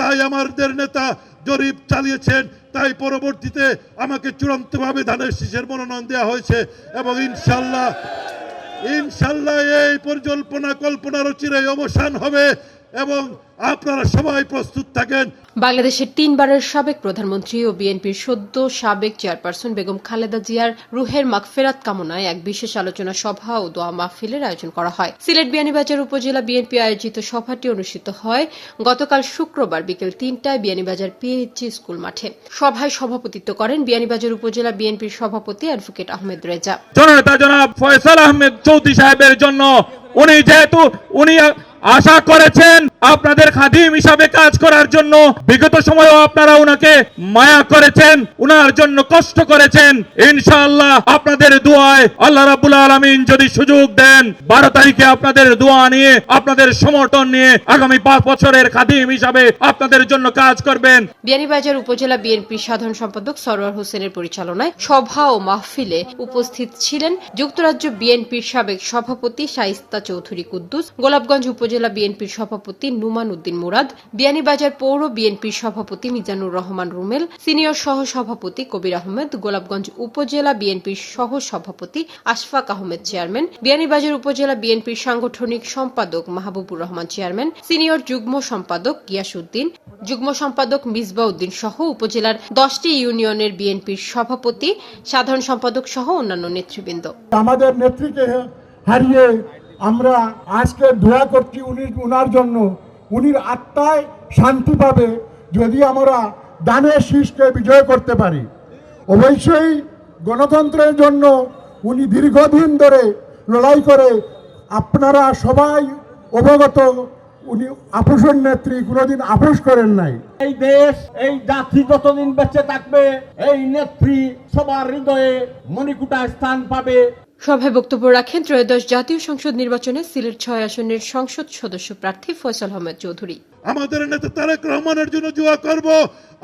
তাই আমাদের নেতা জরিপ চালিয়েছেন, তাই পরবর্তীতে আমাকে চূড়ান্ত ভাবে ধানের শীষের মনোনয়ন দেওয়া হয়েছে এবং ইনশাল্লাহ ইনশাল্লাহ এই পরিকল্পনা কল্পনার চিরাই অবসান হবে। এবং আপনারা সবাই প্রস্তুত থাকেন। বাংলাদেশের তিনবারের সাবেক প্রধানমন্ত্রী ও বিএনপির সদ্য সাবেক চেয়ারপারসন বেগম খালেদা জিয়ার রুহের মাগফেরাত কামনায় এক বিশেষ আলোচনা সভা ও দোয়া মাহফিলের আয়োজন করা হয়। সিলেট বিয়ানীবাজার উপজেলা বিএনপি আয়োজিত সভাটি অনুষ্ঠিত হয় গতকাল শুক্রবার বিকেল তিনটায় বিয়ানীবাজার পিএইচজি স্কুল মাঠে। সভায় সভাপতিত্ব করেন বিয়ানীবাজার উপজেলা বিএনপির সভাপতি অ্যাডভোকেট আহমেদ রেজা। জননেতা জনাব ফয়সাল আহমেদ চৌধুরী সাহেবের জন্য উনি যেহেতু উনি আশা করেছেন আপনাদের খাদিম হিসাবে কাজ করার জন্য। বিগত সময়েও আপনারা উনাকে মায়া করেছেন, উনার জন্য কষ্ট করেছেন। ইনশাআল্লাহ আপনাদের দোয়ায় আল্লাহ রাব্বুল আলামিন যদি সুযোগ দেন, বারো তারিখে আপনাদের দোয়া নিয়ে, আপনাদের সমর্থন নিয়ে আগামী পাঁচ বছরের খাদিম হিসাবে আপনাদের জন্য কাজ করবেন। বিয়ানীবাজার উপজেলা বিএনপির সাধারণ সম্পাদক সরোয়ার হোসেনের পরিচালনায় সভা ও মাহফিলে উপস্থিত ছিলেন যুক্তরাজ্য বিএনপির সাবেক সভাপতি শাইস্তা চৌধুরী কুদ্দুস, গোলাপগঞ্জ উপজেলা বিএনপির সভাপতি নুমান উদ্দিন মুরাদ, বিয়ানীবাজার পৌর বিএনপির সভাপতি মিজানুর রহমান রুমেল, সিনিয়র সহ সভাপতি কবির আহমেদ, গোলাপগঞ্জ উপজেলা বিএনপির সহ সভাপতি আশফাক আহমেদ চেয়ারম্যান, বিয়ানীবাজার উপজেলা বিএনপির সাংগঠনিক সম্পাদক মাহবুবুর রহমান চেয়ারম্যান, সিনিয়র যুগ্ম সম্পাদক গিয়াসউদ্দিন, যুগ্ম সম্পাদক মিসবা উদ্দিন সহ উপজেলার দশটি ইউনিয়নের বিএনপির সভাপতি, সাধারণ সম্পাদক সহ অন্যান্য নেতৃবৃন্দ। আমাদের নেত্রীকে হারিয়ে আমরা আজকে দোয়া করছি উনি, উনার জন্য। উনির আত্মায় শান্তি পাবে যদি আমরা দানের শীষকে বিজয় করতে পারি। অবশ্যই গণতন্ত্রের জন্য উনি দীর্ঘদিন ধরে লড়াই করে আপনারা সবাই অবগত, উনি আপোষের নেত্রী, কোনোদিন আপোষ করেন নাই। এই দেশ, এই জাতি যতদিন বেঁচে থাকবে, এই নেত্রী সবার হৃদয়ে মণিকুটা স্থান পাবে। সভায় বক্তব্য রাখেন ত্রয়োদশ জাতীয় সংসদ নির্বাচনে সিলেট ছয় আসনের সংসদ সদস্য প্রার্থী ফয়সাল আহমেদ চৌধুরী। আমাদের নেতা তারেক রহমানের জন্য দোয়া করব।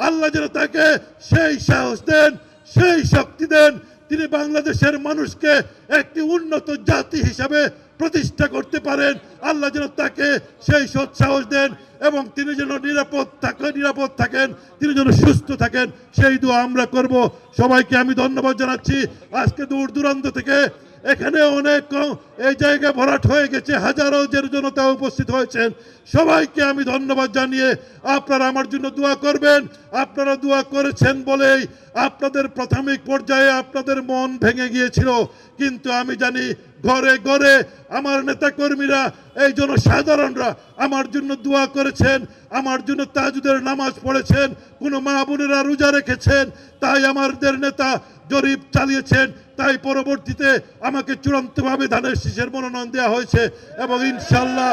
আল্লাহ যেন তাকে সেই সাহস দেন, সেই শক্তি দেন। তিনি বাংলাদেশের মানুষকে একটি উন্নত জাতি হিসাবে প্রতিষ্ঠা করতে পারেন। আল্লাহ যেন তাকে সেই সৎ সাহস দেন এবং তিনি যেন নিরাপদ থাকেন নিরাপদ থাকেন, তিনি যেন সুস্থ থাকেন, সেই দোয়া আমরা করব। সবাইকে আমি ধন্যবাদ জানাচ্ছি। আজকে দূর দূরান্ত থেকে এখানে অনেক কম- এই জায়গা ভরাট হয়ে গেছে, হাজারো যে জনতা উপস্থিত হয়েছেন। সবাইকে আমি ধন্যবাদ জানিয়ে আপনারা আমার জন্য দোয়া করবেন। আপনারা দোয়া করেছেন বলেই আপনাদের প্রাথমিক পর্যায়ে আপনাদের মন ভেঙে গিয়েছিল। কিন্তু আমি জানি ঘরে ঘরে আমার নেতাকর্মীরা, এই জন্য সাধারণরা আমার জন্য দোয়া করেছেন, আমার জন্য তাজুদের নামাজ পড়েছেন, কোনো মা বোনেরা রোজা রেখেছেন, তাই আমাদের নেতা জরিপ চালিয়েছেন। তাই পরবর্তীতে আমাকে চূড়ান্তভাবে ধানের শীষের মনোনয়ন দেওয়া হয়েছে এবং ইনশাল্লাহ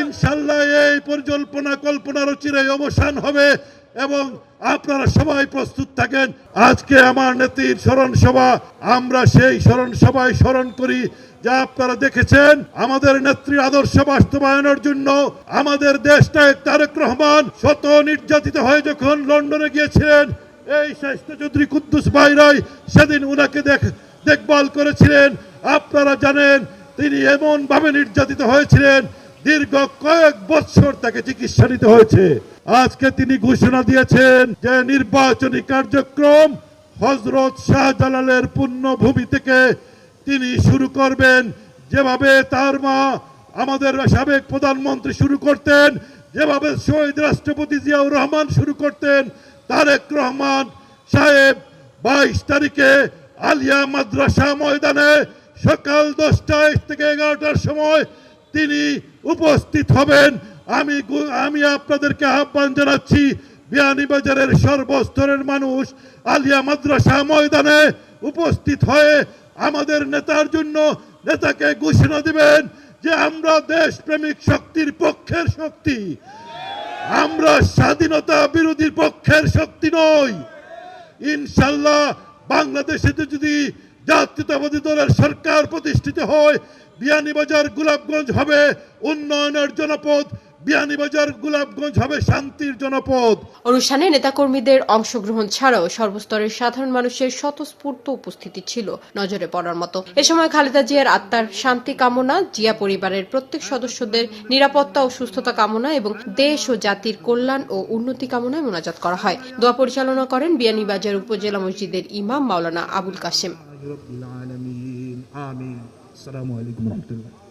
ইনশাল্লাহ এই পরিকল্পনা কল্পনার চিরাই অবসান হবে এবং আপনারা সবাই প্রস্তুত থাকেন। আজকে আমার নেত্রীর স্মরণ সভা আমরা সেই স্মরণ সভায় স্মরণ করি, যা আপনারা দেখেছেন আমাদের নেত্রীর আদর্শ বাস্তবায়নের জন্য। আমাদের দেশটা তারেক রহমান শত নির্যাতিত হয়ে যখন লন্ডনে গিয়েছিলেন এই স্বাস্থ্য চৌধুরী কুদ্দুস ভাইরাই সেদিন উনাকে দেখ, দেখভাল করেছিলেন। আপনারা জানেন, তিনি এমন ভাবে নির্যাতিত হয়েছিলেন, দীর্ঘ কয়েক বছর তাকে চিকিৎসা নিতে হয়েছে। আজকে তিনি ঘোষণা দিয়েছেন যে নির্বাচনী কার্যক্রম হজরত শাহজালালের পুণ্যভূমি থেকে তিনি শুরু করবেন। যেভাবে তার মা আমাদের সাবেক প্রধানমন্ত্রী শুরু করতেন, যেভাবে শহীদ রাষ্ট্রপতি জিয়াউর রহমান শুরু করতেন তারেক রহমান সাহেব বাইশ তারিখে আলিয়া মাদ্রাসা ময়দানে সকাল দশটায় থেকে এগারোটার সময় তিনি উপস্থিত হবেন। আমি আমি আপনাদেরকে আহ্বান জানাচ্ছি বিয়ানীবাজারের সর্বস্তরের মানুষ আলিয়া মাদ্রাসা ময়দানে উপস্থিত হয়ে আমাদের নেতার জন্য নেতাকে ঘোষণা দিবেন যে আমরা দেশপ্রেমিক শক্তির পক্ষের শক্তি। আমরা স্বাধীনতা বিরোধী পক্ষের শক্তি নই। ইনশাল্লাহ বাংলাদেশে যদি জাতীয়তাবাদী দলের সরকার প্রতিষ্ঠিত হয়, বিয়ানীবাজার, গোলাপগঞ্জ হবে উন্নয়নের জনপদ। বিয়ানীবাজার গোলাপগঞ্জ হবে শান্তির জনপদ। অনুষ্ঠানে নেতাকর্মীদের অংশগ্রহণ ছাড়াও সর্বস্তরের সাধারণ মানুষের স্বতঃস্ফূর্ত উপস্থিতি ছিল নজরে পড়ার মতো। এ সময় খালেদা জিয়ার আত্মার শান্তি কামনা জিয়া পরিবারের প্রত্যেক সদস্যদের নিরাপত্তা ও সুস্থতা কামনা এবং দেশ ও জাতির কল্যাণ ও উন্নতি কামনায় মোনাজাত করা হয়। দোয়া পরিচালনা করেন বিয়ানীবাজার উপজেলা মসজিদের ইমাম মাওলানা আবুল কাশেম। আলামিন আমিন। আসসালামু আলাইকুম রহমতুল্লাহ।